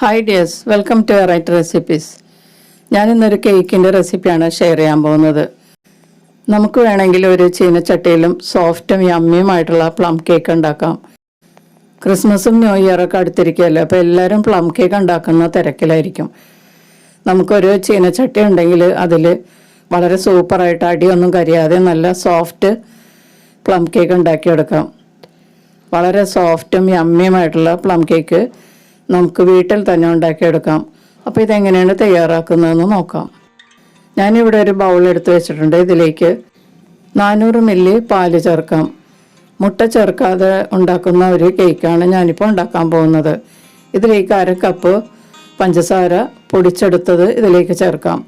Hi dears welcome to variety recipes ഞാനിന്നൊരു കേക്കിന്റെ റെസിപ്പിയാണ് share ചെയ്യാൻ പോകുന്നത്. നമുക്ക് വേണമെങ്കിൽ ഒരു ചീനച്ചട്ടിയിലും സോഫ്റ്റും യമ്മിയുമായിട്ടുള്ള പ്ലം കേക്ക് ഉണ്ടാക്കാം. ക്രിസ്മസും ന്യൂ ഇയറൊക്കെ അടുത്തിരിക്കുകയല്ലോ അപ്പോൾ എല്ലാവരും പ്ലം കേക്ക് ഉണ്ടാക്കുന്ന തിരക്കിലായിരിക്കും. നമുക്കൊരു ചീനച്ചട്ടി ഉണ്ടെങ്കിൽ അതിൽ വളരെ സൂപ്പറായിട്ട് അടിയൊന്നും കരിയാതെ നല്ല സോഫ്റ്റ് പ്ലം കേക്ക് ഉണ്ടാക്കിയെടുക്കാം. വളരെ സോഫ്റ്റും യമ്മിയുമായിട്ടുള്ള പ്ലം കേക്ക് നമുക്ക് വീട്ടിൽ തന്നെ ഉണ്ടാക്കിയെടുക്കാം. അപ്പോൾ ഇതെങ്ങനെയാണ് തയ്യാറാക്കുന്നതെന്ന് നോക്കാം. ഞാനിവിടെ ഒരു ബൗൾ എടുത്ത് വെച്ചിട്ടുണ്ട്. ഇതിലേക്ക് നാനൂറ് മില്ലി പാൽ ചേർക്കാം. മുട്ട ചേർക്കാതെ ഉണ്ടാക്കുന്ന ഒരു കേക്കാണ് ഞാനിപ്പോൾ ഉണ്ടാക്കാൻ പോകുന്നത്. ഇതിലേക്ക് അര കപ്പ് പഞ്ചസാര പൊടിച്ചെടുത്തത് ഇതിലേക്ക് ചേർക്കാം.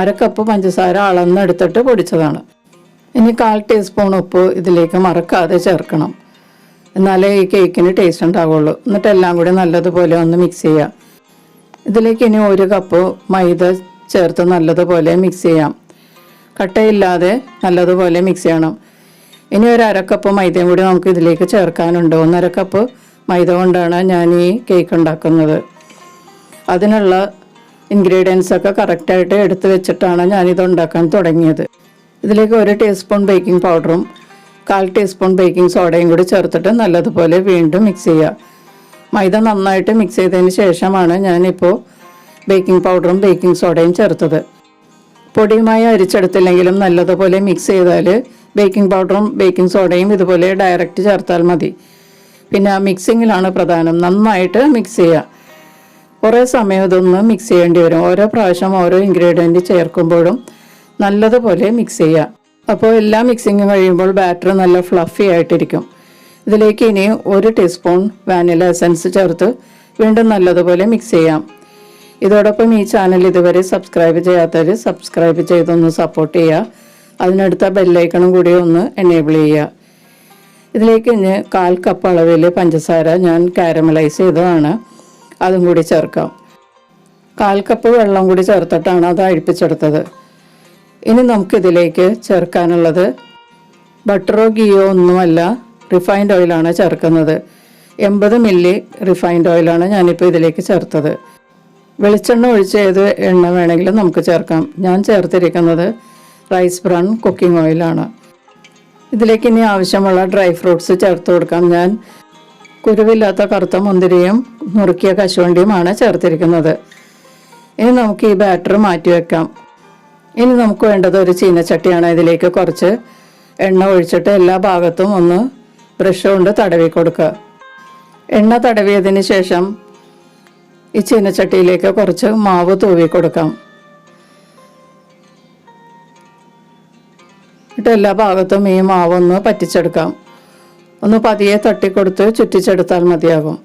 അര കപ്പ് പഞ്ചസാര അളന്നെടുത്തിട്ട് പൊടിച്ചതാണ്. ഇനി കാൽ ടീസ്പൂൺ ഉപ്പ് ഇതിലേക്ക് മറക്കാതെ ചേർക്കണം. എന്നാലേ ഈ കേക്കിന് ടേസ്റ്റ് ഉണ്ടാവുള്ളൂ. എന്നിട്ട് എല്ലാം കൂടി നല്ലതുപോലെ ഒന്ന് മിക്സ് ചെയ്യാം. ഇതിലേക്ക് ഇനി ഒരു കപ്പ് മൈദ ചേർത്ത് നല്ലതുപോലെ മിക്സ് ചെയ്യാം. കട്ടയില്ലാതെ നല്ലതുപോലെ മിക്സ് ചെയ്യണം. ഇനി ഒരു അരക്കപ്പ് മൈദയും കൂടി നമുക്ക് ഇതിലേക്ക് ചേർക്കാനുണ്ട്. ഒന്നര കപ്പ് മൈദ കൊണ്ടാണ് ഞാൻ ഈ കേക്ക് ഉണ്ടാക്കുന്നത്. അതിനുള്ള ഇൻഗ്രീഡിയൻസ് ഒക്കെ കറക്റ്റായിട്ട് എടുത്തു വെച്ചിട്ടാണ് ഞാനിത് ഉണ്ടാക്കാൻ തുടങ്ങിയത്. ഇതിലേക്ക് ഒരു ടീസ്പൂൺ ബേക്കിംഗ് പൗഡറും കാൽ ടീസ്പൂൺ ബേക്കിംഗ് സോഡയും കൂടി ചേർത്തിട്ട് നല്ലതുപോലെ വീണ്ടും മിക്സ് ചെയ്യുക. മൈദ നന്നായിട്ട് മിക്സ് ചെയ്തതിന് ശേഷമാണ് ഞാനിപ്പോൾ ബേക്കിംഗ് പൗഡറും ബേക്കിംഗ് സോഡയും ചേർത്തത്. പൊടിയുമായി അരിച്ചെടുത്തില്ലെങ്കിലും നല്ലതുപോലെ മിക്സ് ചെയ്താൽ ബേക്കിംഗ് പൗഡറും ബേക്കിംഗ് സോഡയും ഇതുപോലെ ഡയറക്റ്റ് ചേർത്താൽ മതി. പിന്നെ ആ മിക്സിങ്ങിലാണ് പ്രധാനം. നന്നായിട്ട് മിക്സ് ചെയ്യുക. കുറേ സമയം ഇതൊന്ന് മിക്സ് ചെയ്യേണ്ടി വരും. ഓരോ പ്രാവശ്യം ഓരോ ഇൻഗ്രീഡിയന്റ് ചേർക്കുമ്പോഴും നല്ലതുപോലെ മിക്സ് ചെയ്യുക. അപ്പോൾ എല്ലാ മിക്സിങ്ങും കഴിയുമ്പോൾ ബാറ്റർ നല്ല ഫ്ലഫി ആയിട്ടിരിക്കും. ഇതിലേക്ക് ഇനി ഒരു ടീസ്പൂൺ വാനില എസൻസ് ചേർത്ത് വീണ്ടും നല്ലതുപോലെ മിക്സ് ചെയ്യാം. ഇതോടൊപ്പം ഈ ചാനൽ ഇതുവരെ സബ്സ്ക്രൈബ് ചെയ്യാത്തവർ സബ്സ്ക്രൈബ് ചെയ്തൊന്ന് സപ്പോർട്ട് ചെയ്യുക. അതിനടുത്ത ബെല്ലൈക്കണും കൂടി ഒന്ന് എനേബിൾ ചെയ്യുക. ഇതിലേക്ക് ഇനി കാൽ കപ്പ് അളവിൽ പഞ്ചസാര ഞാൻ കാരമലൈസ് ചെയ്തതാണ്. അതും കൂടി ചേർക്കാം. കാൽ കപ്പ് വെള്ളം കൂടി ചേർത്തിട്ടാണ് അത് അഴിപ്പിച്ചെടുത്തത്. ഇനി നമുക്കിതിലേക്ക് ചേർക്കാനുള്ളത് ബട്ടറോ ഗിയോ ഒന്നുമല്ല റിഫൈൻഡ് ഓയിലാണ് ചേർക്കുന്നത്. എൺപത് മില്ലി റിഫൈൻഡ് ഓയിലാണ് ഞാനിപ്പോൾ ഇതിലേക്ക് ചേർത്തത്. വെളിച്ചെണ്ണ ഒഴിച്ച് ഏത് എണ്ണ വേണമെങ്കിലും നമുക്ക് ചേർക്കാം. ഞാൻ ചേർത്തിരിക്കുന്നത് റൈസ് ബ്രൗൺ കുക്കിംഗ് ഓയിലാണ് ഇതിലേക്ക് ഇനി ആവശ്യമുള്ള ഡ്രൈ ഫ്രൂട്ട്സ് ചേർത്ത് കൊടുക്കാം. ഞാൻ കുരുവില്ലാത്ത കറുത്ത മുന്തിരിയും നുറുക്കിയ കശുവണ്ടിയുമാണ് ചേർത്തിരിക്കുന്നത്. ഇനി നമുക്ക് ഈ ബാറ്റർ മാറ്റി വെക്കാം. ഇനി നമുക്ക് വേണ്ടത് ഒരു ചീനച്ചട്ടിയാണ്. ഇതിലേക്ക് കുറച്ച് എണ്ണ ഒഴിച്ചിട്ട് എല്ലാ ഭാഗത്തും ഒന്ന് ബ്രഷ് കൊണ്ട് തടവി കൊടുക്കുക. എണ്ണ തടവിയതിന് ശേഷം ഈ ചീനച്ചട്ടിയിലേക്ക് കുറച്ച് മാവ് തൂവി കൊടുക്കാം. എന്നിട്ട് എല്ലാ ഭാഗത്തും ഈ മാവൊന്ന് പറ്റിച്ചെടുക്കാം. ഒന്ന് പതിയെ തട്ടിക്കൊടുത്ത് ചുറ്റിച്ചെടുത്താൽ മതിയാകും.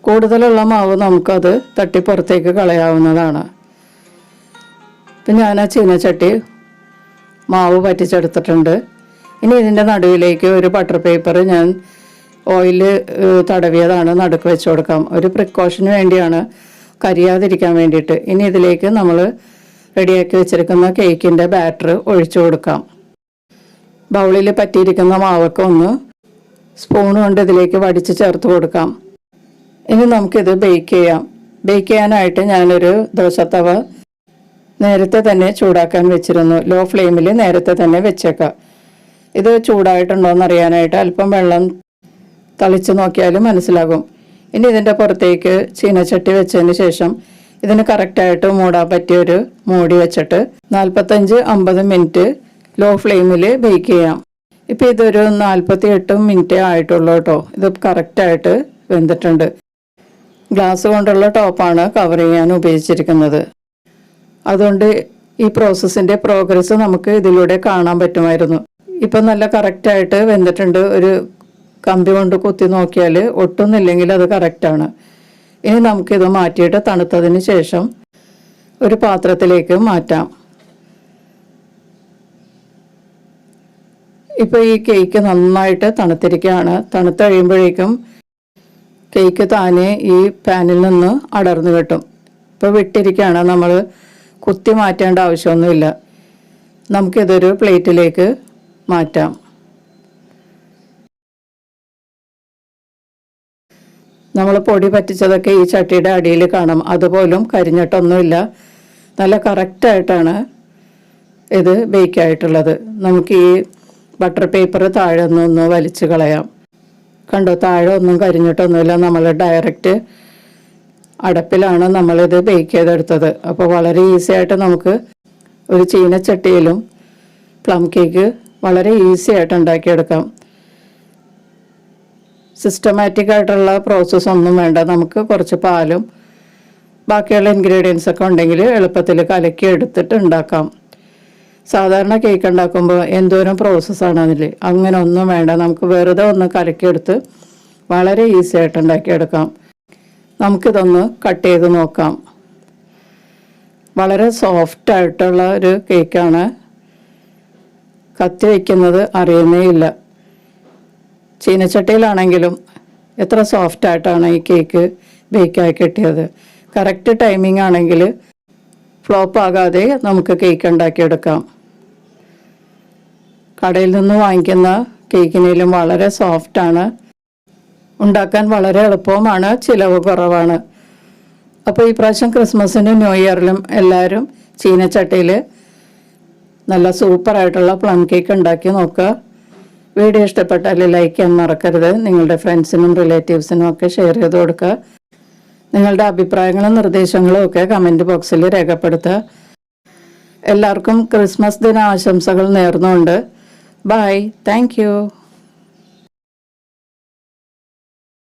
കൂടുതലുള്ള മാവ് നമുക്കത് തട്ടി പുറത്തേക്ക് കളയാവുന്നതാണ്. ഇപ്പം ഞാൻ ആ ചീനച്ചട്ടി മാവ് പറ്റിച്ചെടുത്തിട്ടുണ്ട്. ഇനി ഇതിന്റെ നടുവിലേക്ക് ഒരു ബട്ടർ പേപ്പർ ഞാൻ ഓയിൽ തടവിയതാണ്. നടുക്ക് വെച്ച് കൊടുക്കാം. ഒരു പ്രിക്കോഷന് വേണ്ടിയാണ് കരിയാതിരിക്കാൻ വേണ്ടിയിട്ട്. ഇനി ഇതിലേക്ക് നമ്മൾ റെഡിയാക്കി വെച്ചിരിക്കുന്ന കേക്കിന്റെ ബാറ്റർ ഒഴിച്ചു കൊടുക്കാം. ബൗളിൽ പറ്റിയിരിക്കുന്ന മാവൊക്കെ ഒന്ന് സ്പൂൺ കൊണ്ട് ഇതിലേക്ക് വടിച്ച് ചേർത്ത് കൊടുക്കാം. ഇനി നമുക്കിത് ബേക്ക് ചെയ്യാം. ബേക്ക് ചെയ്യാനായിട്ട് ഞാനൊരു ദോശത്തവ നേരത്തെ തന്നെ ചൂടാക്കാൻ വെച്ചിരുന്നു. ലോ ഫ്ലെയിമിൽ നേരത്തെ തന്നെ വെച്ചേക്കാം. ഇത് ചൂടായിട്ടുണ്ടോ എന്ന് അറിയാനായിട്ട് അല്പം വെള്ളം തളിച്ച് നോക്കിയാലും മനസ്സിലാകും. ഇനി ഇതിന്റെ പുറത്തേക്ക് ചീനച്ചട്ടി വെച്ചതിന് ശേഷം ഇതിന് കറക്റ്റായിട്ട് മൂടാൻ പറ്റിയൊരു മൂടി വെച്ചിട്ട് നാൽപ്പത്തഞ്ച് അമ്പത് മിനിറ്റ് ലോ ഫ്ലെയിമിൽ ബേക്ക് ചെയ്യാം. ഇപ്പം ഇതൊരു നാൽപ്പത്തി എട്ട് മിനിറ്റേ ആയിട്ടുള്ളൂ കേട്ടോ. ഇത് കറക്റ്റായിട്ട് വെന്തിട്ടുണ്ട്. ഗ്ലാസ് കൊണ്ടുള്ള ടോപ്പാണ് കവർ ചെയ്യാൻ ഉപയോഗിച്ചിരിക്കുന്നത്. അതുകൊണ്ട് ഈ പ്രോസസ്സിന്റെ പ്രോഗ്രസ് നമുക്ക് ഇതിലൂടെ കാണാൻ പറ്റുമായിരുന്നു. ഇപ്പം നല്ല കറക്റ്റായിട്ട് വെന്തിട്ടുണ്ട് ഒരു കമ്പി കൊണ്ട് കുത്തി നോക്കിയാൽ ഒട്ടുന്നില്ലെങ്കിൽ അത് കറക്റ്റാണ് ഇനി നമുക്കിത് മാറ്റിയിട്ട് തണുത്തതിന് ശേഷം ഒരു പാത്രത്തിലേക്ക് മാറ്റാം. ഇപ്പോൾ ഈ കേക്ക് നന്നായിട്ട് തണുത്തിരിക്കുകയാണ്. തണുത്ത് കഴിയുമ്പോഴേക്കും കേക്ക് താനെ ഈ പാനിൽ നിന്ന് അടർന്നു കിട്ടും. ഇപ്പോൾ വിട്ടിരിക്കുകയാണ് നമ്മൾ കുത്തി മാറ്റേണ്ട ആവശ്യമൊന്നുമില്ല. നമുക്കിതൊരു പ്ലേറ്റിലേക്ക് മാറ്റാം. നമ്മൾ പൊടി പറ്റിച്ചതൊക്കെ ഈ ചട്ടിയുടെ അടിയിൽ കാണാം. അതുപോലും കരിഞ്ഞിട്ടൊന്നുമില്ല. നല്ല കറക്റ്റായിട്ടാണ് ഇത് ബേക്കായിട്ടുള്ളത്. നമുക്ക് ഈ ബട്ടർ പേപ്പർ താഴെ ഒന്നും ഒന്ന് വലിച്ചു കളയാം. കണ്ടോ താഴെ ഒന്നും കരിഞ്ഞിട്ടൊന്നുമില്ല. നമ്മൾ ഡയറക്റ്റ് അടപ്പിലാണ് നമ്മളിത് ബേക്ക് ചെയ്തെടുത്തത്. അപ്പോൾ വളരെ ഈസി ആയിട്ട് നമുക്ക് ഒരു ചീനച്ചട്ടിയിലും പ്ലം കേക്ക് വളരെ ഈസി ആയിട്ട് ഉണ്ടാക്കിയെടുക്കാം. സിസ്റ്റമാറ്റിക് ആയിട്ടുള്ള പ്രോസസ്സ് ഒന്നും വേണ്ട. നമുക്ക് കുറച്ച് പാലും ബാക്കിയുള്ള ഇൻഗ്രീഡിയൻസ് ഒക്കെ ഉണ്ടെങ്കിൽ എളുപ്പത്തിൽ കലക്കി എടുത്തിട്ട് ഉണ്ടാക്കാം. സാധാരണ കേക്ക് ഉണ്ടാക്കുമ്പോൾ എന്തോരം പ്രോസസ്സാണ് അതിൽ അങ്ങനെ ഒന്നും വേണ്ട. നമുക്ക് വെറുതെ ഒന്ന് കലക്കിയെടുത്ത് വളരെ ഈസി ആയിട്ട് ഉണ്ടാക്കിയെടുക്കാം. നമുക്കിതൊന്ന് കട്ട് ചെയ്ത് നോക്കാം. വളരെ സോഫ്റ്റ് ആയിട്ടുള്ള ഒരു കേക്കാണ് കത്തി വയ്ക്കുന്നത് അറിയുന്നേ ഇല്ല. ചീനച്ചട്ടിയിലാണെങ്കിലും എത്ര സോഫ്റ്റ് ആയിട്ടാണ് ഈ കേക്ക് ബേക്കായി കിട്ടിയത്. കറക്റ്റ് ടൈമിംഗ് ആണെങ്കിൽ ഫ്ലോപ്പ് ആകാതെ നമുക്ക് കേക്ക് ഉണ്ടാക്കിയെടുക്കാം. കടയിൽ നിന്ന് വാങ്ങിക്കുന്ന കേക്കിനേലും വളരെ സോഫ്റ്റാണ് ഉണ്ടാക്കാൻ വളരെ എളുപ്പവുമാണ് ചിലവ് കുറവാണ്. അപ്പോൾ ഈ പ്രാവശ്യം ക്രിസ്മസിനും ന്യൂ ഇയറിലും എല്ലാവരും ചീനച്ചട്ടിയിൽ നല്ല സൂപ്പറായിട്ടുള്ള പ്ലം കേക്ക് ഉണ്ടാക്കി നോക്കുക. വീഡിയോ ഇഷ്ടപ്പെട്ടാൽ ലൈക്ക് ചെയ്യാൻ മറക്കരുത്. നിങ്ങളുടെ ഫ്രണ്ട്സിനും റിലേറ്റീവ്സിനും ഒക്കെ ഷെയർ ചെയ്ത് കൊടുക്കുക. നിങ്ങളുടെ അഭിപ്രായങ്ങളും നിർദ്ദേശങ്ങളും ഒക്കെ കമന്റ് ബോക്സിൽ രേഖപ്പെടുത്തുക. എല്ലാവർക്കും ക്രിസ്മസ് ദിന ആശംസകൾ നേർന്നുകൊണ്ട്. ബൈ. താങ്ക്